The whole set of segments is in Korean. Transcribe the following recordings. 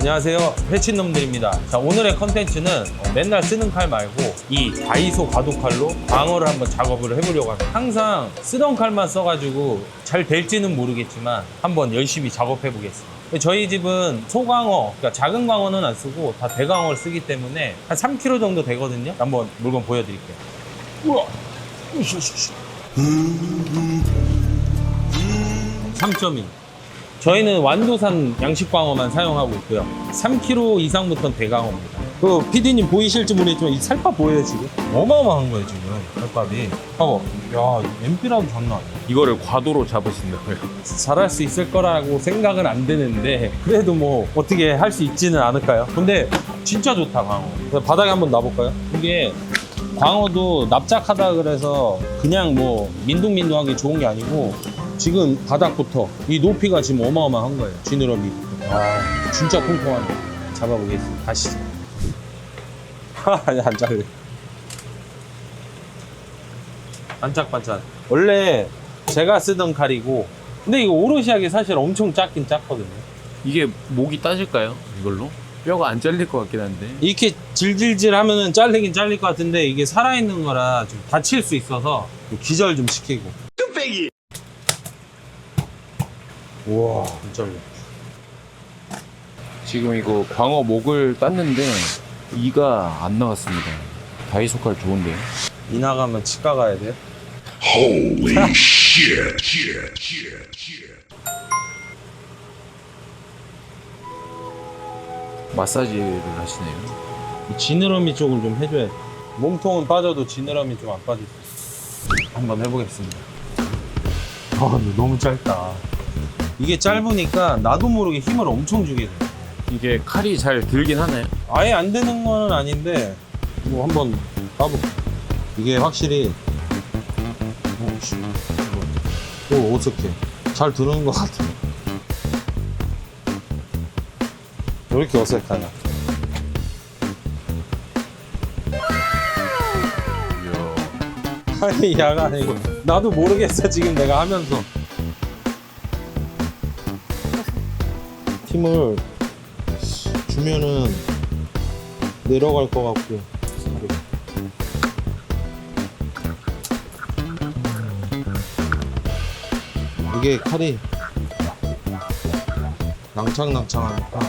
안녕하세요. 회친놈들입니다. 자, 오늘의 컨텐츠는 어, 맨날 쓰는 칼 말고 이 다이소 과도칼로 방어를 한번 작업을 해보려고 합니다. 항상 쓰던 칼만 써가지고 잘 될지는 모르겠지만 한번 열심히 작업해보겠습니다. 저희 집은 소광어, 그러니까 작은 광어는 안 쓰고 다 대광어를 쓰기 때문에 한 3kg 정도 되거든요. 한번 물건 보여드릴게요. 우와! 으쌰으쌰. 3.2. 저희는 완도산 양식광어만 사용하고 있고요. 3kg 이상부터는 대광어입니다. 그 PD님 보이실지 모르겠지만 이 살밥 보여요 지금? 어마어마한 거예요 지금 살밥이. 봐봐. 야 엠피라도 장난 아니야. 이거를 과도로 잡으신다고요? 잘할 수 있을 거라고 생각은 안 드는데 그래도 뭐 어떻게 할 수 있지는 않을까요? 근데 진짜 좋다 광어. 그래서 바닥에 한번 놔볼까요? 이게 광어도 납작하다 그래서 그냥 뭐 민둥민둥하게 좋은 게 아니고 지금 바닥부터 이 높이가 지금 어마어마한 거예요. 지느러미부터. 아 진짜 콩콩하네. 잡아보겠습니다. 가시죠. 아니 안 잘려. 반짝반짝. 원래 제가 쓰던 칼이고 근데 이거 오롯이하게 사실 엄청 작긴 작거든요. 이게 목이 따질까요? 이걸로? 뼈가 안 잘릴 것 같긴 한데. 이렇게 질질질 하면은 잘리긴 잘릴 것 같은데 이게 살아있는 거라 좀 다칠 수 있어서 좀 기절 좀 시키고. 뚝배기! 우와, 안 잘려. 지금 이거 광어 목을 땄는데 이가 안 나왔습니다. 다이소 칼 좋은데. 이 나가면 치과 가야 돼. Holy shit, shit, shit, shit. 마사지를 하시네요. 이 지느러미 쪽을 좀 해줘야 돼. 몸통은 빠져도 지느러미 좀 안 빠질 수 있어. 한번 해보겠습니다. 아, 근데 너무 짧다. 이게 짧으니까 나도 모르게 힘을 엄청 주게 돼. 이게 칼이 잘 들긴 하나요? 아예 안 되는 건 아닌데 뭐 한번 까볼게 이게 확실히 오씨 오 어색해 잘 들어오는 것 같아 왜 이렇게 어색하냐 이야. 아니 야가 이거 나도 모르겠어 지금 내가 하면서 힘을 주면은 내려갈 것 같고. 이게 칼이 낭창낭창하니까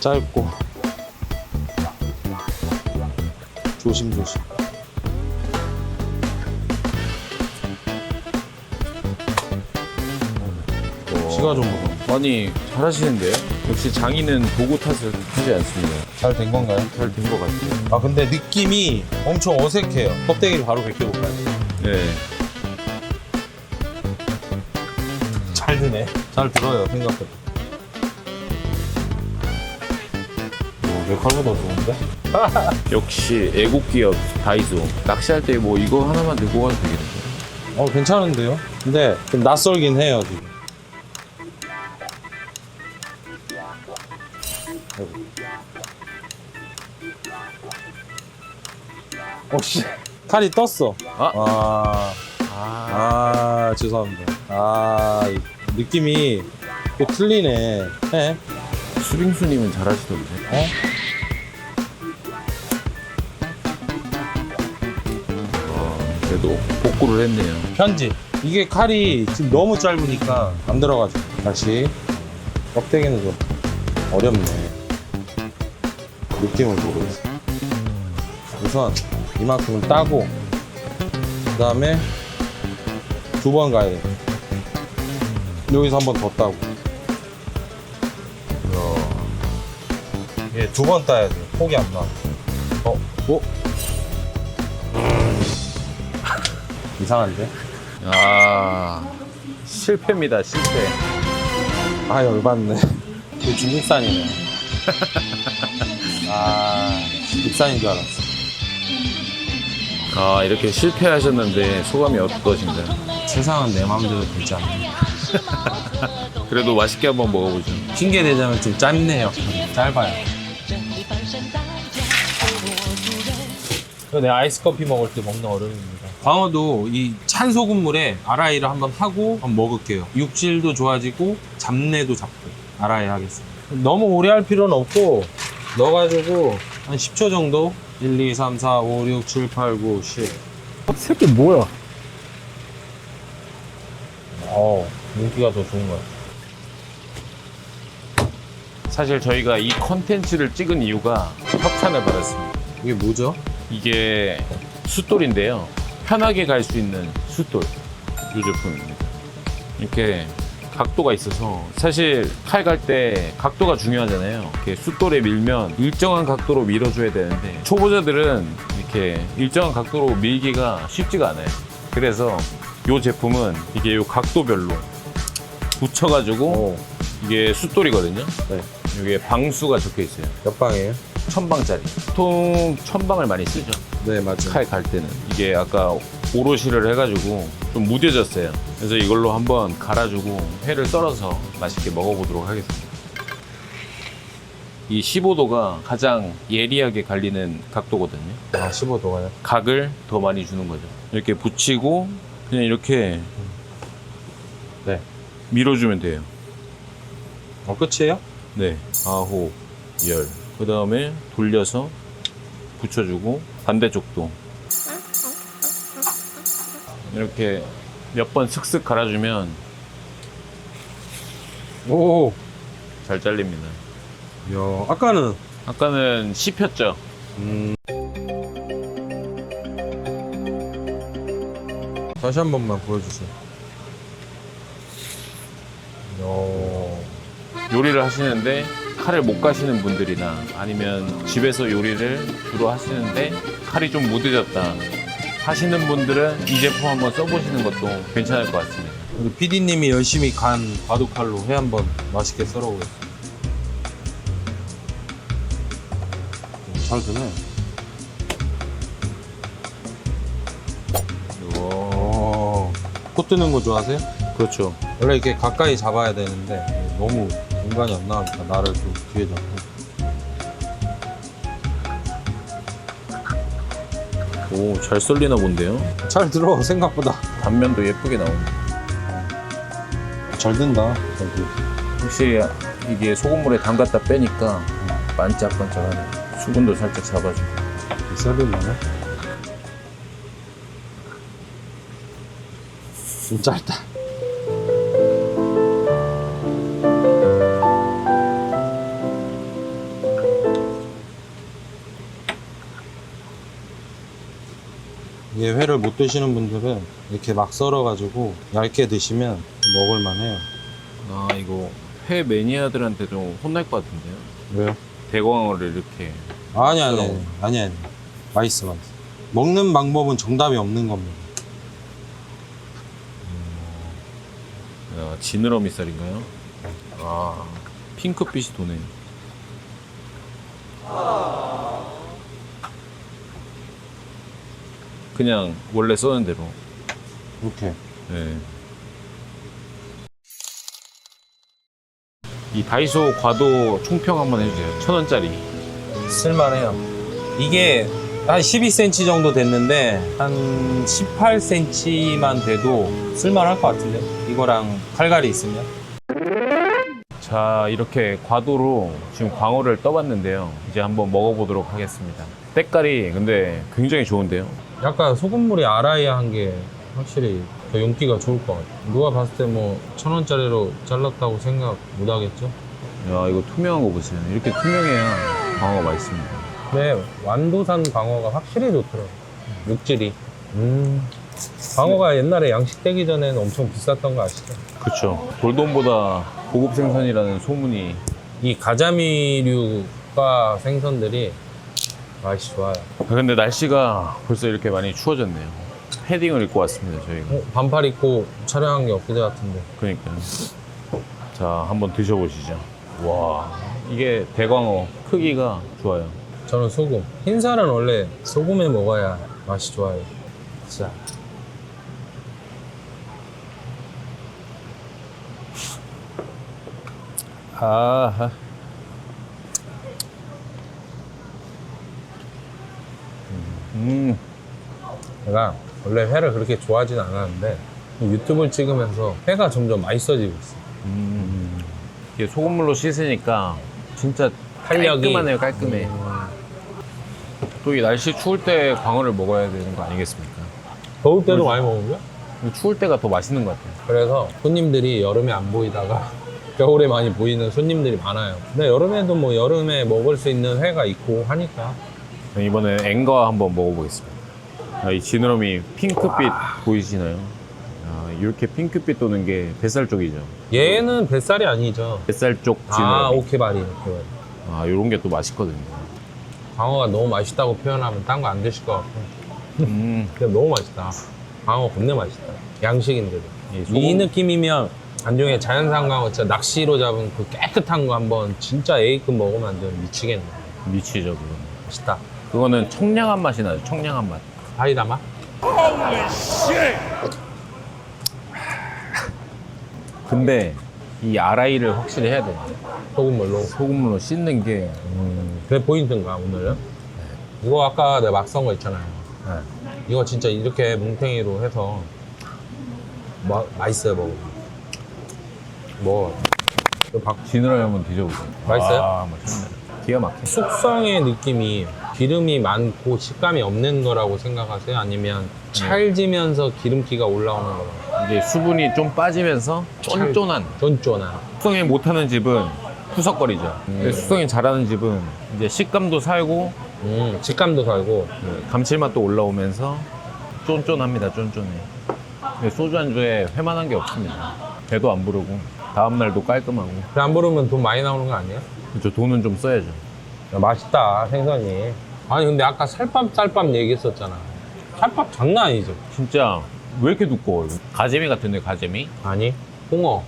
짧고 조심조심 시가 좀 무거워 아니 잘하시는데요? 역시 장인은 도구 탓을 하지 않습니다. 잘 된 건가요? 잘 된 것 같아요. 아 근데 느낌이 엄청 어색해요 껍데기를 바로 벗겨볼까요? 네. 잘 드네 잘 들어요 생각보다 오내 칼보다 좋은데? 역시 애국 기업 다이소. 낚시할 때 뭐 이거 하나만 들고 가도 되겠는데. 어 괜찮은데요? 근데 좀 낯설긴 해요 지금 어씨 칼이 떴어 아. 아, 아. 아 죄송합니다 아 이 느낌이 또 틀리네 해. 수빙수님은 잘하시던데. 어? 그래도 복구를 했네요. 편지 이게 칼이 지금 너무 짧으니까 안 들어가죠 다시 껍데기는 좀 어렵네 느낌을 모르겠어 우선 이만큼은 따고 그 다음에 두 번 가야 돼 여기서 한 번 더 따고 이게 두 번 따야 돼 폭이 안 나. 어? 어? 이상한데? 아 실패입니다 실패. 아 열받네. 이거 중국산이네. 아 국산인 줄 알았어. 아 이렇게 실패하셨는데 소감이 어떠신가요? 세상은 내 마음대로 되지 않네. 그래도 맛있게 한번 먹어보죠. 핑계 대자면 좀 짧네요. 짧아요. 이거 내 아이스 커피 먹을 때 먹는 얼음입니다. 광어도 이 찬 소금물에 아라이를 한번 하고 한번 먹을게요. 육질도 좋아지고 잡내도 잡고. 알아야 하겠습니다. 너무 오래 할 필요는 없고 넣어가지고 한 10초 정도 1, 2, 3, 4, 5, 6, 7, 8, 9, 10 새끼 뭐야? 어, 윤기가 더 좋은 것 같아요. 사실 저희가 이 컨텐츠를 찍은 이유가 협찬을 받았습니다. 이게 뭐죠? 이게 숫돌인데요. 편하게 갈 수 있는 숫돌. 이 제품입니다. 이렇게 각도가 있어서 사실 칼 갈 때 각도가 중요하잖아요. 이렇게 숫돌에 밀면 일정한 각도로 밀어줘야 되는데 초보자들은 이렇게 일정한 각도로 밀기가 쉽지가 않아요. 그래서 이 제품은 이게 요 각도별로 붙여가지고 이게 숫돌이거든요. 네. 이게 방수가 적혀 있어요. 몇 방이에요? 천방짜리. 보통 천방을 많이 쓰죠. 네, 맞아요. 칼 갈 때는. 이게 아까 오롯이를 해가지고 좀 무뎌졌어요. 그래서 이걸로 한번 갈아주고 회를 썰어서 맛있게 먹어보도록 하겠습니다. 이 15도가 가장 예리하게 갈리는 각도거든요. 아, 15도가요? 각을 더 많이 주는 거죠. 이렇게 붙이고 그냥 이렇게 네. 밀어주면 돼요. 어, 끝이에요? 네. 아홉, 열. 그 다음에 돌려서 붙여주고 반대쪽도 이렇게 몇 번 슥슥 갈아주면 오, 잘 잘립니다. 야, 아까는 아까는 씹혔죠? 음. 다시 한 번만 보여주세요. 야, 요리를 하시는데 칼을 못 가시는 분들이나 아니면 집에서 요리를 주로 하시는데 칼이 좀 무뎌졌다 하시는 분들은 이 제품 한번 써보시는 것도 괜찮을 것 같습니다. 우리 PD님이 열심히 간 바둑칼로 회 한번 맛있게 썰어보겠습니다. 잘 드네. 오, 코 뜨는 거 좋아하세요? 그렇죠. 원래 이렇게 가까이 잡아야 되는데 너무 공간이 안 나오니까 나를 좀 뒤에 잡고. 오, 잘 썰리나 본데요? 잘 들어 생각보다. 단면도 예쁘게 나옵니다. 잘 된다. 여기. 확실히 이게 소금물에 담갔다 빼니까 반짝반짝하네. 수분도 살짝 잡아주고. 썰리면은 좀 짧다. 이게 회를 못 드시는 분들은 이렇게 막 썰어가지고 얇게 드시면 먹을만해요. 아, 이거 회 매니아들한테 좀 혼날 것 같은데요? 왜요? 대광어를 이렇게. 아니 아니. 아니 아니 아니 맛있어 맛있어. 먹는 방법은 정답이 없는 겁니다. 아, 지느러미 쌀인가요? 아, 핑크빛이 도네. 그냥 원래 써는 대로. 이렇게. 네. 이 다이소 과도 총평 한번 해주세요. 천 원짜리. 쓸만해요. 이게 한 12cm 정도 됐는데 한 18cm만 돼도 쓸만할 것 같은데 이거랑 칼갈이 있으면 자, 이렇게 과도로 지금 광어를 떠봤는데요. 이제 한번 먹어보도록 하겠습니다. 때깔이 근데 굉장히 좋은데요. 약간 소금물이 알아야 한 게 확실히 더 윤기가 좋을 것 같아요. 누가 봤을 때 뭐 천 원짜리로 잘랐다고 생각 못 하겠죠? 야, 이거 투명한 거 보세요. 이렇게 투명해야 광어가 맛있습니다. 네, 완도산 광어가 확실히 좋더라고요. 육질이. 음. 광어가 옛날에 양식 되기 전에는 엄청 비쌌던 거 아시죠? 그렇죠. 돌돔보다 고급 생선이라는 소문이 이 가자미류과 생선들이 맛이 좋아요. 아, 근데 날씨가 벌써 이렇게 많이 추워졌네요. 패딩을 입고 왔습니다, 저희가. 어, 반팔 입고 촬영한 게 엊그제 같은데. 그러니까. 자, 한번 드셔보시죠. 와, 이게 대광어 크기가 좋아요. 저는 소금. 흰살은 원래 소금에 먹어야 맛이 좋아요. 자. 아 음, 제가 원래 회를 그렇게 좋아하진 않았는데 유튜브를 찍으면서 회가 점점 맛있어지고 있어요. 음. 이게 소금물로 씻으니까 진짜 탄력이. 깔끔하네요, 깔끔해. 또이 날씨 추울 때 광어를 먹어야 되는 거 아니겠습니까? 더울 때도 많이 먹으면? 추울 때가 더 맛있는 것 같아요. 그래서 손님들이 여름에 안 보이다가 겨울에 많이 보이는 손님들이 많아요. 근데 여름에도 뭐 여름에 먹을 수 있는 회가 있고 하니까 이번에 앵거 한번 먹어보겠습니다. 아, 이 지느러미 핑크빛 보이시나요? 아, 이렇게 핑크빛 도는 게 뱃살 쪽이죠. 얘는 뱃살이 아니죠. 뱃살 쪽아 지느러미. 오케바리 오케바리. 아, 이런 게 또 맛있거든요. 광어가 너무 맛있다고 표현하면 딴 거 안 드실 것 같고 음, 근데 너무 맛있다. 광어 겁내 맛있다. 양식인데도. 이 소금- 이 느낌이면 안중에 자연산 광어 진짜 낚시로 잡은 그 깨끗한 거 한번 진짜 A급 먹으면 안 되면 미치겠네. 미치죠, 그거는. 맛있다. 그거는 청량한 맛이 나요, 청량한 맛. 사이다 맛? 근데 이 아라이를 확실히 해야 돼요. 소금물로. 소금물로 씻는 게 음, 그게 포인트인가 오늘은? 이거 아까 내가 막 썬 거 있잖아요. 이거 진짜 이렇게 뭉탱이로 해서 마, 맛있어요 먹어. 먹어. 이거 박- 지느러미 한번 드셔보세요. 맛있어요? 아, 맛있네. 기가 막혀. 숙성의 느낌이 기름이 많고 식감이 없는 거라고 생각하세요? 아니면 찰지면서 기름기가 올라오는 거라고? 이게 수분이 좀 빠지면서 쫀쫀한. 쫀쫀한. 숙성이 못하는 집은 푸석거리죠. 근데 숙성이 잘하는 집은 이제 식감도 살고 음, 식감도 살고. 그 감칠맛도 올라오면서 쫀쫀합니다. 쫀쫀해. 근데 소주 안주에 회만한 게 없습니다. 배도 안 부르고 다음 날도 깔끔하고. 그래 안 부르면 돈 많이 나오는 거 아니에요? 그렇죠. 돈은 좀 써야죠. 야, 맛있다 생선이. 아니 근데 아까 살밥 살밥 얘기했었잖아. 살밥 장난 아니죠? 진짜 왜 이렇게 두꺼워요? 가재미 같은데 가재미? 아니 홍어,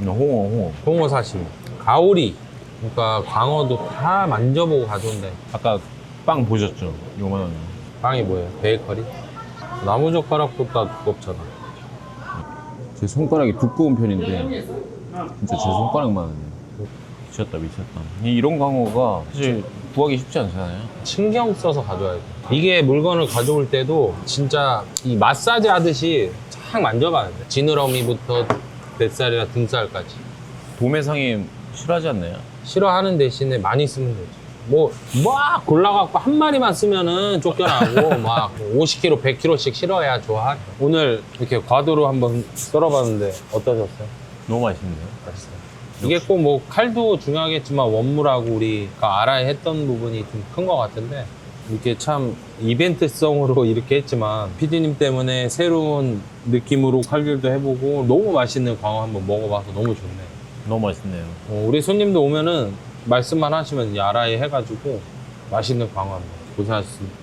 음, 홍어 홍어. 홍어 사시미, 가오리. 그러니까 광어도 다 만져보고 가져온대. 아까 빵 보셨죠? 요만한 거. 빵이 뭐예요? 베이커리? 나무젓가락보다 두껍잖아. 제 손가락이 두꺼운 편인데 진짜 제 손가락만 하네요. 미쳤다 미쳤다. 이- 이런 광어가 사실 구하기 쉽지 않잖아요. 신경 써서 가져와야 돼. 이게 물건을 가져올 때도 진짜 이 마사지 하듯이 착 만져봐야 돼. 지느러미부터 뱃살이나 등살까지. 도매상이 싫어하지 않나요? 싫어하는 대신에 많이 쓰면 되지. 뭐, 막 골라갖고 한 마리만 쓰면은 쫓겨나고, 막 50kg, 100kg씩 싫어야 좋아. 오늘 이렇게 과도로 한번 썰어봤는데 어떠셨어요? 너무 맛있는데요? 맛있어요. 이게 꼭 뭐 칼도 중요하겠지만 원물하고 우리가 알아야 했던 부분이 좀 큰 것 같은데 이렇게 참 이벤트성으로 이렇게 했지만 피디님 때문에 새로운 느낌으로 칼질도 해보고 너무 맛있는 광어 한번 먹어봐서 너무 좋네요. 너무 맛있네요. 어, 우리 손님도 오면은 말씀만 하시면 이 아라이 해가지고 맛있는 광어 한번 고생하셨습니다.